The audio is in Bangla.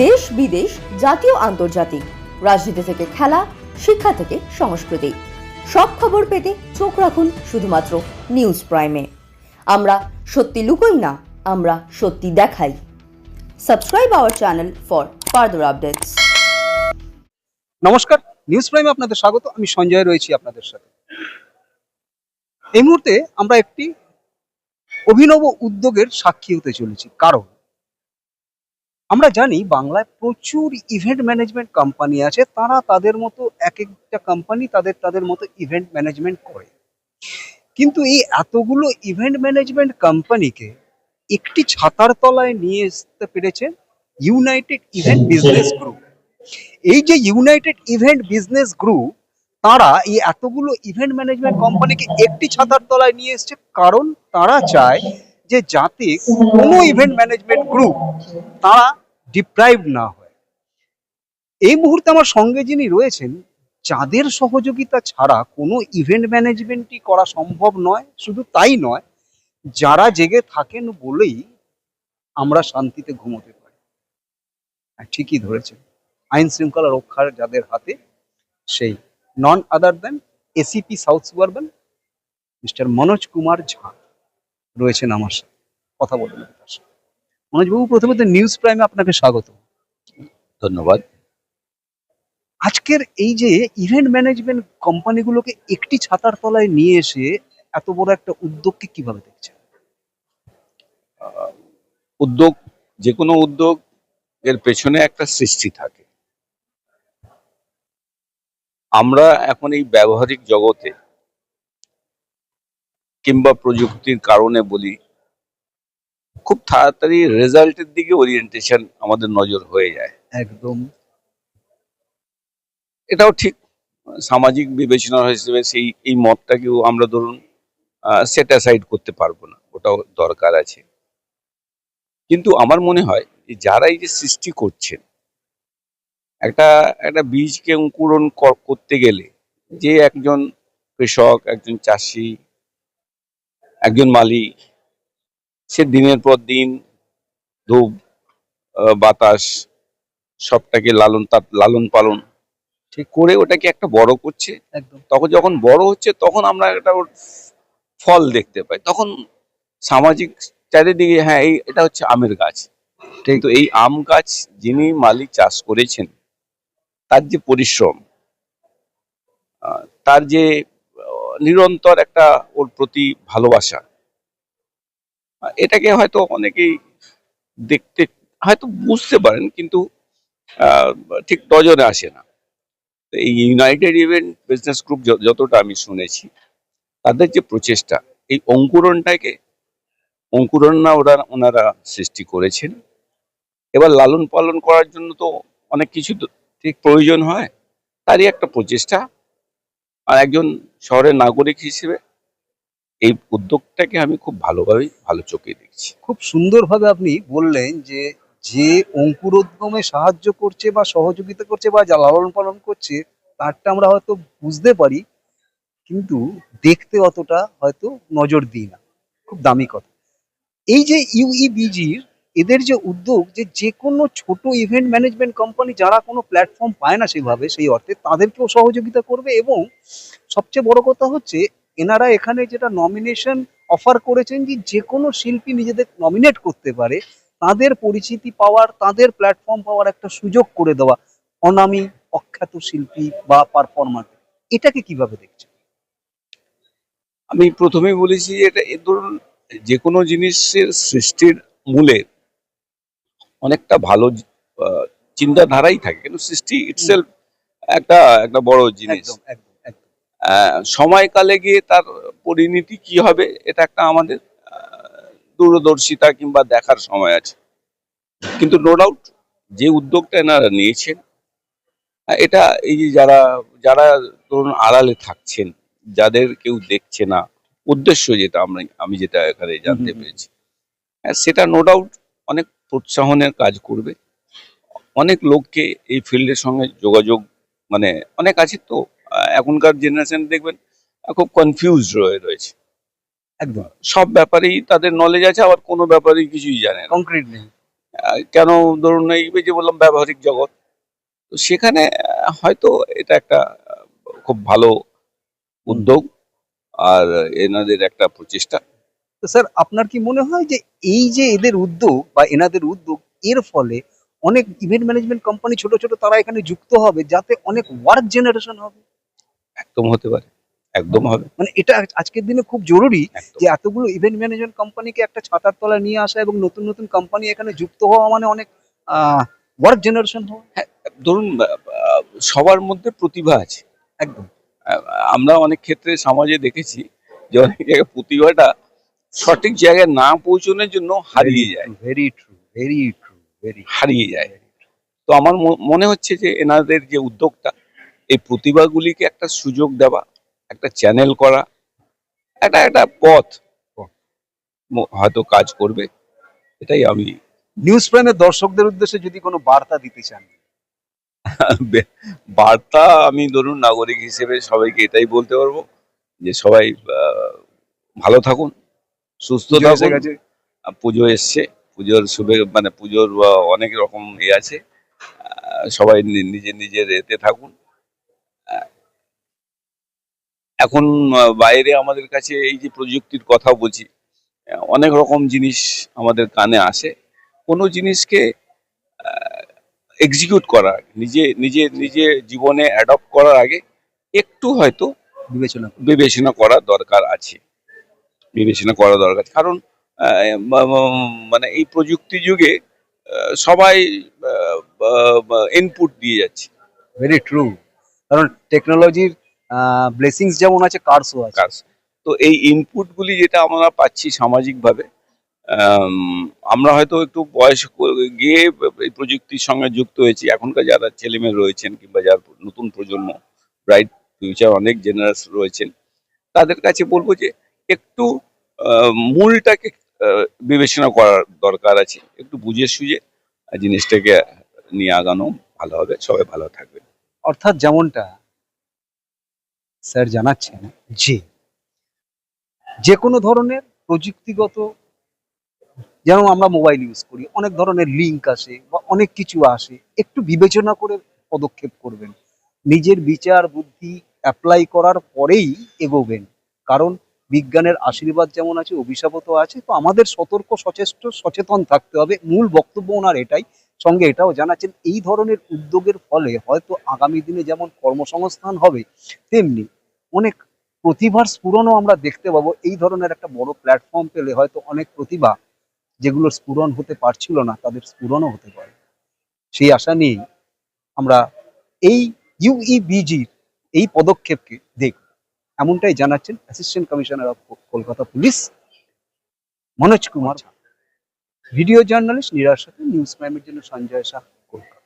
দেশ বিদেশ, জাতীয়, আন্তর্জাতিক। রাজনীতি থেকে খেলা, শিক্ষা থেকে সংস্কৃতি। সব খবর পেতে চোখ রাখুন শুধুমাত্র নিউজ প্রাইমে। আমরা সত্যি লুকোই না, আমরা সত্যি দেখাই। Subscribe our channel for further updates. নমস্কার, নিউজ প্রাইমে আপনাদের স্বাগত, আমি সঞ্জয় রয়েছি আপনাদের সাথে। এই মুহূর্তে আমরা একটি অভিনব উদ্যোগের সাক্ষী হতে চলেছি। কারণ আমরা জানি বাংলায় প্রচুর ইভেন্ট ম্যানেজমেন্ট কোম্পানি আছে তারা তাদের মতো এক একটা কোম্পানি তাদের তাদের মতো ইভেন্ট ম্যানেজমেন্ট করে। কিন্তু এই এতগুলো ইভেন্ট ম্যানেজমেন্ট কোম্পানিকে একটি ছাতার তলায় নিয়ে আসতে পেরেছে ইউনাইটেড ইভেন্ট বিজনেস গ্রুপ এই যে ইউনাইটেড ইভেন্ট বিজনেস গ্রুপ তারা এই এতগুলো ইভেন্ট ম্যানেজমেন্ট কোম্পানিকে একটি ছাতার তলায় নিয়ে এসেছে কারণ তারা চায় যে যাতে কোনো ইভেন্ট ম্যানেজমেন্ট গ্রুপ তারা ডিপ্রাইভ না হয়। এই মুহূর্তে আমার সঙ্গে যিনি রয়েছেন যাদের সহযোগিতা ছাড়া কোনো ইভেন্ট ম্যানেজমেন্টই করা সম্ভব নয়, শুধু তাই নয়, যারা জেগে থাকেন বলেই আমরা শান্তিতে ঘুমোতে পারি। ঠিকই ধরেছেন, আইন শৃঙ্খলা রক্ষার যাদের হাতে, সেই none other than ACP south suburban mister Manoj Kumar Jha রয়েছেন আমার সাথে। কথা বলবেন তার সাথে। মনোজবাবু প্রথমে তো নিউজ প্রাইমে আপনাকে স্বাগত। ধন্যবাদ। আজকের এই যে ইভেন্ট ম্যানেজমেন্ট কোম্পানিগুলোকে একটি ছাতার তলায় নিয়ে এসে এত বড় একটা উদ্যোগকে কীভাবে দেখছেন? উদ্যোগ যে কোনো উদ্যোগ এর পেছনে একটা সৃষ্টি থাকে। আমরা এখন এই ব্যবহারিক জগতে কিংবা প্রযুক্তির কারণে বলি খুব তাড়াতাড়ি রেজাল্টের দিকে ওরিয়েন্টেশন আমাদের নজর হয়ে যায়। একদম। এটাও ঠিক। সামাজিক বিবেচনা হিসেবে সেই এই মতটাকেও আমরা ধরুন সেট অ্যাসাইড করতে পারব না। ওটাও দরকার আছে। কিন্তু আমার মনে হয় যে যারা এই যে সৃষ্টি করছেন একটা একটা বীজকে অঙ্কুরণ কর- করতে গেলে যে একজন কৃষক একজন চাষি একজন মালিক সে দিনের পর দিন ধূপ বাতাস সবটাকে লালন তার লালন পালন ঠিক করে ওটাকে একটা বড় করছে। একদম। তখন যখন বড় হচ্ছে তখন আমরা একটা ওর ফল দেখতে পাই। তখন সামাজিক চারিদিকে হ্যাঁ এই এটা হচ্ছে আমের গাছ। কিন্তু এই আম গাছ যিনি মালিক চাষ করেছেন তার যে পরিশ্রম তার যে নিরন্তর একটা ওর প্রতি ভালোবাসা এটাকে হয়তো অনেকেই দেখতে, হয়তো বুঝতে পারেন, কিন্তু ঠিক নজরে আসে না। এই ইউনাইটেড ইভেন্ট বিজনেস গ্রুপ যতটা আমি শুনেছি, তাদের যে প্রচেষ্টা, এই অঙ্কুরণটাকে, অঙ্কুরণ ওরা, ওনারা সৃষ্টি করেছেন। এবার লালন পালন করার জন্য তো অনেক কিছু ঠিক প্রয়োজন হয়। তারই একটা প্রচেষ্টা। আর একজন শহরের নাগরিক হিসেবে এই উদ্যোগটাকে আমি খুব ভালোভাবে ভালো চোখে দেখছি। খুব সুন্দরভাবে আপনি বললেন যে যে অঙ্কুরোদ্গমে সাহায্য করছে বা সহযোগিতা করছে বা যা লালন পালন করছে, তারটা আমরা হয়তো বুঝতে পারি, কিন্তু দেখতে অতটা হয়তো নজর দিই না। খুব দামি কথা। এই যে ইউইবিজির, এদের যে উদ্যোগ যে যে কোনো ছোট ইভেন্ট ম্যানেজমেন্ট কোম্পানি যারা কোনো প্ল্যাটফর্ম পায় না সেভাবে, সেই অর্থে তাদেরকেও সহযোগিতা করবে এবং সবচেয়ে বড় কথা হচ্ছে এনারা এখানে যেটা নমিনেশন অফার করেছেন যে যে কোনো শিল্পী নিজেদের নমিনেট করতে পারে তাদের পরিচিতি পাওয়ার তাদের প্ল্যাটফর্ম পাওয়ার একটা সুযোগ করে দেওয়া অনামি অখ্যাত শিল্পী বা পারফর্মার এটাকে কীভাবে দেখছেন? আমি প্রথমেই বলেছি এটা এ ধরুন যে কোনো জিনিসের সৃষ্টির মূলে অনেকটা ভালো চিন্তাধারাই থাকে। কিন্তু সৃষ্টি ইটসেলফ একটা একটা বড় জিনিস। একদম। সময়কালে গিয়ে তার পরিণতি কি হবে এটা একটা আমাদের দূরদর্শিতা কিংবা দেখার সময় আছে কিন্তু নো ডাউট যে উদ্যোগটা এনারা নিয়েছেন এটা এই যে যারা যারা ধরুন আড়ালে থাকছেন যাদের কেউ দেখছে না উদ্দেশ্য যেটা আমরা আমি যেটা এখানে জানতে। পেরেছি হ্যাঁ, সেটা নো ডাউট অনেক প্রোৎসাহনের কাজ করবে অনেক লোককে এই ফিল্ডের সঙ্গে যোগাযোগ মানে অনেক আছে তো এখনকার জেনারেশন দেখবেন খুব কনফিউজ রয়ে রয়েছে। একদম। সব ব্যাপারেই তাদের নলেজ আছে আবার কোনো ব্যাপারেই কিছুই জানে না। কংক্রিট নেই। কেন ধরুন এই যে বললাম ব্যবহারিক জগৎ তো সেখানে হয়তো এটা একটা খুব ভালো উদ্যোগ আর এনাদের একটা প্রচেষ্টা। তো স্যার আপনার কি মনে হয় যে এই যে এদের উদ্যোগ বা এনাদের উদ্যোগ এর ফলে অনেক ইভেন্ট ম্যানেজমেন্ট কোম্পানি ছোট ছোট তারা এখানে যুক্ত হবে যাতে অনেক ওয়ার্ক জেনারেশন হবে? একদম হতে পারে। একদম হবে। মানে এটা আজকের দিনে খুব জরুরি যে এতগুলো ইভেন্ট ম্যানেজমেন্ট কোম্পানিকে একটা ছাতার তলায় নিয়ে আসা এবং নতুন নতুন কোম্পানি এখানে যুক্ত হওয়া মানে অনেক ওয়ার্ক জেনারেশন হওয়া। ধরুন আহ, আহ, সবার মধ্যে প্রতিভা আছে। একদম। আমরা অনেক ক্ষেত্রে সমাজে দেখেছি যে অনেক জায়গায় প্রতিভাটা সঠিক জায়গায় না পৌঁছানোর জন্য হারিয়ে যায়। Very true very true very হারিয়ে যায়। তো আমার মনে হচ্ছে যে এনাদের যে উদ্যোগটা এই প্রতিভাগুলিকে একটা সুযোগ দেওয়া একটা চ্যানেল করা একটা একটা পথ। হয়তো কাজ করবে। এটাই আমি নিউজ প্রাইমের দর্শকদের উদ্দেশ্যে যদি কোনো বার্তা দিতে চান। বার্তা আমি ধরুন নাগরিক হিসেবে সবাইকে এটাই বলতে পারব যে সবাই ভালো থাকুন সুস্থ পুজো থাকুন। পুজো এসছে পুজোর শুভে মানে পুজোর অনেক রকম এ আছে। সবাই নিজের নিজের এতে থাকুন। এখন বাইরে আমাদের কাছে এই যে প্রযুক্তির কথা বলছি অনেক রকম জিনিস আমাদের কানে আসে। কোনো জিনিসকে এক্সিকিউট করার আগে, নিজে নিজে নিজে জীবনে অ্যাডপ্ট করার আগে একটু হয়তো বিবেচনা বিবেচনা করা দরকার আছে। বিবেচনা করা দরকার কারণ মানে এই প্রযুক্তি যুগে সবাই ইনপুট দিয়ে যাচ্ছে। ভেরি ট্রু কারণ টেকনোলজির ব্লেসিংস যেমন আছে কার্সও আছে। কাজ তো এই ইনপুটগুলি যেটা আমরা পাচ্ছি সামাজিকভাবে আমরা হয়তো একটু বয়স গিয়ে এই প্রযুক্তির সঙ্গে যুক্ত হয়েছি। এখনকার যারা ছেলেমেয়ে রয়েছেন কিংবা যার নতুন প্রজন্ম ব্রাইট ফিউচার অনেক জেনারেস রয়েছেন তাদের কাছে বলব যে একটু মূলটাকে বিবেচনা করার দরকার আছে। একটু বুঝে সুঝে জিনিসটাকে নিয়ে আগানো ভালো হবে। সবাই ভালো থাকবে অর্থাৎ যেমনটা স্যার জানাচ্ছেন। যে যে কোনো ধরনের প্রযুক্তিগত যেমন আমরা মোবাইল ইউজ করি অনেক ধরনের লিঙ্ক আসে বা অনেক কিছু আসে একটু বিবেচনা করে পদক্ষেপ করবেন। নিজের বিচার বুদ্ধি অ্যাপ্লাই করার পরেই এগোবেন। কারণ বিজ্ঞানের আশীর্বাদ যেমন আছে অভিশাপও তো আছে তো আমাদের সতর্ক সচেষ্ট সচেতন থাকতে হবে। মূল বক্তব্য ওনার এটাই সঙ্গে এটাও জানাচ্ছেন, এই ধরনের উদ্যোগের ফলে হয়তো আগামী দিনে যেমন কর্মসংস্থান হবে, তেমনি অনেক প্রতিভার স্ফুরণও আমরা দেখতে পাবো এই ধরনের একটা বড় প্ল্যাটফর্ম পেলে হয়তো অনেক প্রতিভা যেগুলো স্ফুরণ হতে পারছিল না, তাদের স্ফুরণও হতে পারে সেই আশা নিয়েই আমরা এই ইউইবিজির এই পদক্ষেপকে দেখব এমনটাই জানাচ্ছেন assistant commissioner of Kolkata police Manoj Kumar. Video journalist নিরার সাথে নিউজ প্রাইমের জন্য সঞ্জয় শাহ কলকাতা।